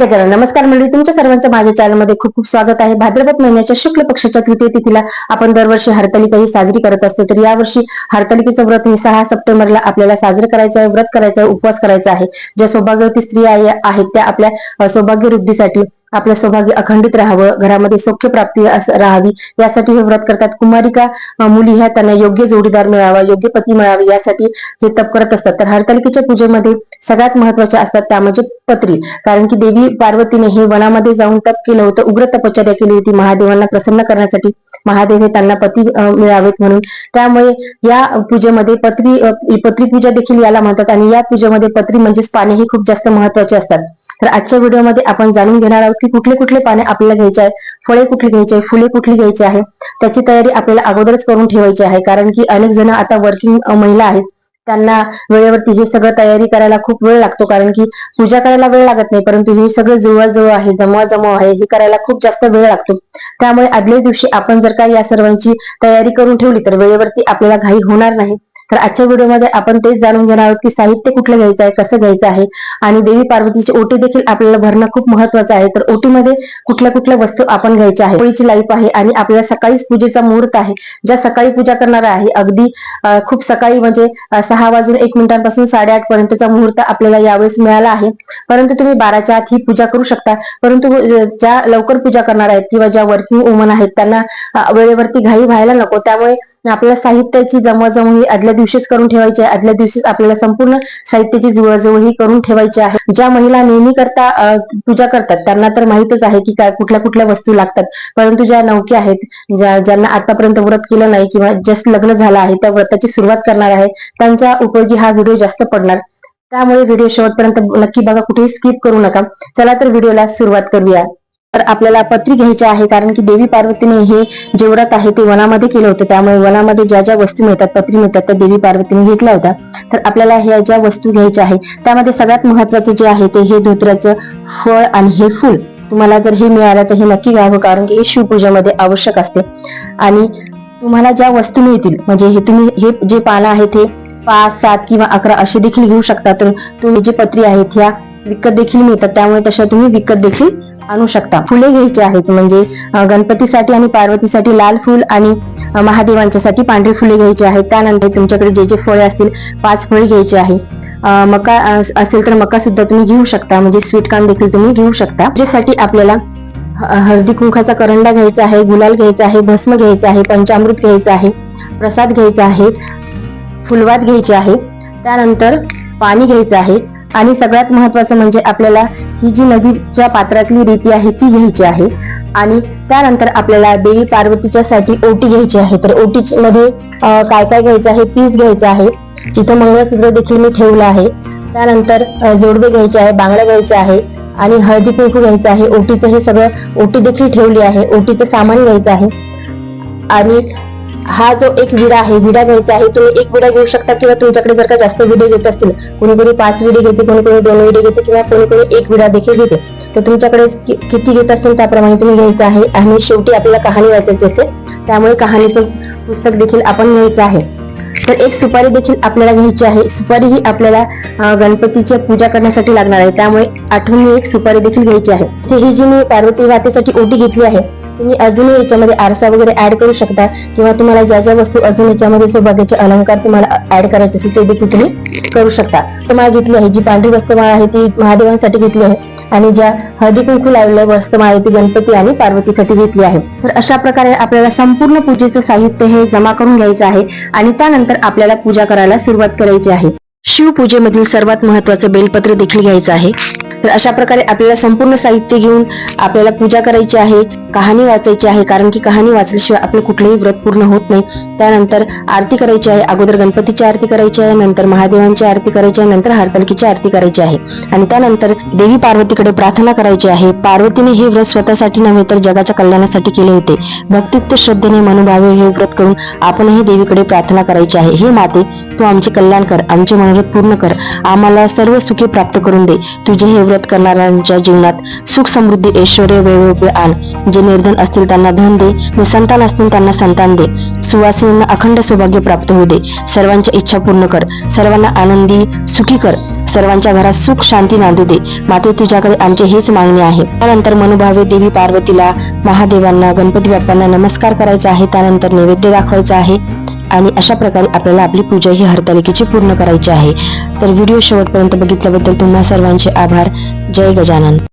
गजानन नमस्कार मंडळी. तुमच्या सर्वांचं माझ्या चॅनलमध्ये खूप खूप स्वागत आहे. भाद्रपद महिन्याच्या शुक्ल पक्षाच्या तृतीय तिथीला आपण दरवर्षी हरतालिका ही साजरी करत असतो. तर यावर्षी हरतालिकेचं व्रत हे सहा सप्टेंबरला आपल्याला साजरं करायचं आहे व्रत करायचं आहे उपवास करायचा आहे. ज्या सौभाग्यवती स्त्रिया आहेत त्या आपल्या सौभाग्य वृद्धीसाठी आपलं सौभाग्य अखंडित राहावं घरामध्ये सौख्य प्राप्ती राहावी. यासाठी हे व्रत करतात. कुमारिका मुली ह्या त्यांना योग्य जोडीदार मिळावा योग्य पती मिळावे यासाठी हे तप करत असतात. तर हरतालिकेच्या पूजेमध्ये सगळ्यात महत्त्वाच्या असतात त्या म्हणजे पत्री. कारण की देवी पार्वतीने हे वनामध्ये जाऊन तप केलं होतं उग्र तपश्चर्या केली होती. महादेवांना प्रसन्न करण्यासाठी महादेव हे त्यांना पती मिळावेत म्हणून. त्यामुळे या पूजेमध्ये पत्री पत्री पूजा देखील याला म्हणतात. आणि या पूजेमध्ये पत्री म्हणजेच पाने ही खूप जास्त महत्त्वाचे असतात. तर आजच्या व्हिडिओमध्ये आपण जाणून घेणार आहोत की कुठले कुठले पाने आपल्याला घ्यायचे आहे फळे कुठली घ्यायची आहे फुले कुठली घ्यायची आहे त्याची तयारी आपल्याला अगोदरच करून ठेवायची आहे कारण की अनेक जण आता वर्किंग महिला आहेत त्यांना वेळेवरती हे सगळं तयारी करायला खूप वेळ लागतो कारण की पूजा करायला वेळ लागत नाही परंतु हे सगळं जुळवाजुळव आहे जमवाजमव आहे हे करायला खूप जास्त वेळ लागतो. त्यामुळे आदल्या दिवशी आपण जर का या सर्वांची तयारी करून ठेवली तर वेळेवरती आपल्याला घाई होणार नाही. तर आजच्या व्हिडिओमध्ये आपण तेच जाणून घेणार आहोत की साहित्य कुठलं घ्यायचं आहे कसं घ्यायचं आहे आणि देवी पार्वतीची ओटी देखील आपल्याला भरणं खूप महत्वाचं आहे. तर ओटीमध्ये कुठल्या कुठल्या वस्तू आपण घ्यायच्या आहे होळीची लाईफ आहे आणि आपल्याला सकाळीच पूजेचा मुहूर्त आहे. ज्या सकाळी पूजा करणार आहे अगदी खूप सकाळी म्हणजे सहा वाजून एक मिनिटांपासून साडेआठ पर्यंतचा मुहूर्त आपल्याला यावेळेस मिळाला आहे. परंतु तुम्ही बाराच्या आत ही पूजा करू शकता. परंतु हो, ज्या लवकर पूजा करणार आहेत किंवा ज्या वर्किंग वुमन आहेत त्यांना वेळेवरती घाई व्हायला नको. त्यामुळे आपल्याला साहित्याची जमवाजमव ही आदल्या दिवशीच करून ठेवायची आहे. आदल्या दिवशीच आपल्याला संपूर्ण साहित्याची जुळाजुळ ही करून ठेवायची आहे. ज्या महिला नेहमी करता पूजा करतात त्यांना तर माहितच आहे की काय कुठल्या कुठल्या वस्तू लागतात. परंतु ज्या नौक्या आहेत ज्या ज्यांना आतापर्यंत व्रत केलं नाही किंवा जस्ट लग्न झालं आहे त्या व्रताची सुरुवात करणार आहे त्यांचा उपयोगी हा व्हिडिओ जास्त पडणार. त्यामुळे व्हिडिओ शेवटपर्यंत नक्की बघा कुठेही स्किप करू नका. चला तर व्हिडिओला सुरुवात करूया. तर आपल्याला पत्री घ्यायची आहे कारण की देवी पार्वतीने हे जे व्रत आहे ते वनामध्ये केलं होतं. त्यामुळे वनामध्ये ज्या ज्या वस्तू मिळतात पत्री मिळतात त्या देवी पार्वतीने घेतल्या होत्या. तर आपल्याला ह्या ज्या वस्तू घ्यायच्या आहे त्यामध्ये सगळ्यात महत्वाचं जे आहे ते हे धोत्र्याचं फळ आणि हे फूल. तुम्हाला जर हे मिळालं तर हे नक्की घ्यावं कारण की हे शिवपूजेमध्ये आवश्यक असते. आणि तुम्हाला ज्या वस्तू मिळतील म्हणजे हे तुम्ही हे जे पानं आहेत हे पाच सात किंवा अकरा असे देखील घेऊ शकता. तर तुम्ही जी पत्री आहेत ह्या विकत देखील मिळतात. त्यामुळे तशा तुम्ही विकत देखील आणू शकता. फुले घ्यायची आहेत म्हणजे गणपतीसाठी आणि पार्वतीसाठी लाल फुल आणि महादेवांच्यासाठी पांढरी फुले घ्यायची आहेत. त्यानंतर तुमच्याकडे जे जे फळे असतील पाच फळे घ्यायची आहे मका असेल तर मका सुद्धा तुम्ही घेऊ शकता म्हणजे स्वीट काम देखील तुम्ही घेऊ शकता. ज्यासाठी आपल्याला हळदी कुंखाचा करंडा घ्यायचा आहे गुलाल घ्यायचा आहे भस्म घ्यायचा आहे पंचामृत घ्यायचा आहे प्रसाद घ्यायचा आहे फुलवात घ्यायची आहे. त्यानंतर पाणी घ्यायचं आहे. आणि सगळ्यात महत्वाचं म्हणजे आपल्याला ही जी नदीच्या पात्रातली रीती आहे ती घ्यायची आहे. आणि त्यानंतर आपल्याला देवी पार्वतीच्या साठी ओटी घ्यायची आहे. तर ओटी मध्ये काय काय घ्यायचं आहे? पीस घ्यायचं आहे. तिथं मंगळसूत्र देखील मी ठेवलं आहे. त्यानंतर जोडबे जोडवे घ्यायचे आहे बांगड्या घ्यायचं आहे आणि हळदी कुंकू घ्यायचं आहे. ओटीचं हे सगळं ओटी देखील ठेवली आहे. ओटीचं सामान घ्यायचं आहे. आणि हा जो एक विडा आहे विडा घ्यायचा आहे तुम्ही एक विडा घेऊ शकता किंवा तुमच्याकडे जर का जास्त विडे घेत असतील कोणी कोणी पाच विडे घेते कोणी कोणी दोन विडे घेते किंवा कोणी कोणी एक विडा देखील घेते तर तुमच्याकडे किती घेत असतील त्याप्रमाणे तुम्ही घ्यायचं आहे आणि शेवटी आपल्याला कहाणी वाचायची असते त्यामुळे कहाणीचं पुस्तक देखील आपण घ्यायचं आहे. तर एक सुपारी देखील आपल्याला घ्यायची आहे सुपारी ही आपल्याला गणपतीची गणपतीच्या पूजा करण्यासाठी लागणार आहे त्यामुळे आठवणी एक सुपारी देखील घ्यायची आहे. ही जी मी पार्वती मातेसाठी ओटी घेतली आहे तुम्ही अजूनही याच्यामध्ये आरसा वगैरे ऍड करू शकता किंवा तुम्हाला ज्या ज्या वस्तू अजून याच्यामध्ये सौभाग्याचे अलंकार तुम्हाला ऍड करायचे असेल ते देखील तुम्ही करू शकता. तुम्हाला घेतली आहे जी पांढरी वस्तुमाळ आहे ती महादेवांसाठी घेतली आहे आणि ज्या हळदी कुंकू लावलेल्या वस्तुमाळ आहे ती गणपती आणि पार्वतीसाठी घेतली आहे. तर अशा प्रकारे आपल्याला संपूर्ण पूजेचं साहित्य हे जमा करून घ्यायचं आहे आणि त्यानंतर आपल्याला पूजा करायला सुरुवात करायची आहे. शिवपूजेमधील सर्वात महत्वाचं बेलपत्र देखील घ्यायचं आहे. तर अशा प्रकारे आपल्याला संपूर्ण साहित्य घेऊन आपल्याला पूजा करायची आहे कहाणी वाचायची आहे कारण की कहाणी वाचल्याशिवाय आपलं कुठलंही व्रत पूर्ण होत नाही. त्यानंतर आरती करायची आहे अगोदर गणपतीची आरती करायची आहे नंतर महादेवांची आरती करायची आहे नंतर हरतालिकेची आरती करायची आहे. आणि त्यानंतर देवी पार्वतीकडे प्रार्थना करायची आहे. पार्वतीने हे व्रत स्वतःसाठी नव्हे तर जगाच्या कल्याणासाठी केले होते. भक्तियुक्त श्रद्धेने मनोभावे हे व्रत करून आपणही देवीकडे प्रार्थना करायची आहे. हे माते तू आमचे कल्याण कर आमचे मनोरथ पूर्ण कर. आम्हाला सर्व सुखे प्राप्त करून दे. तुझे हे व्रत करणाऱ्यांच्या जीवनात सुख समृद्धी ऐश्वर वैभव आण. जे निर्धन असतील त्यांना धन दे. व संतान असतील त्यांना संतान दे. सुवासिनींना अखंड सौभाग्य प्राप्त होऊ दे. सर्वांच्या इच्छा पूर्ण कर. सर्वांना आनंदी सुखी कर. सर्वांच्या घरात सुख शांती नांदू दे. माते तुझ्याकडे आमची हेच मागणी आहे. त्यानंतर मनोभावे देवी पार्वतीला महादेवांना गणपती बाप्पांना नमस्कार करायचा आहे. त्यानंतर नैवेद्य दाखवायचा आहे. आणि अशा प्रकारे आपल्याला आपली पूजा ही हरतालिकेची पूर्ण करायची आहे. तर व्हिडिओ शेवटपर्यंत बघितल्याबद्दल तुम्हा सर्वांचे आभार. जय गजानन.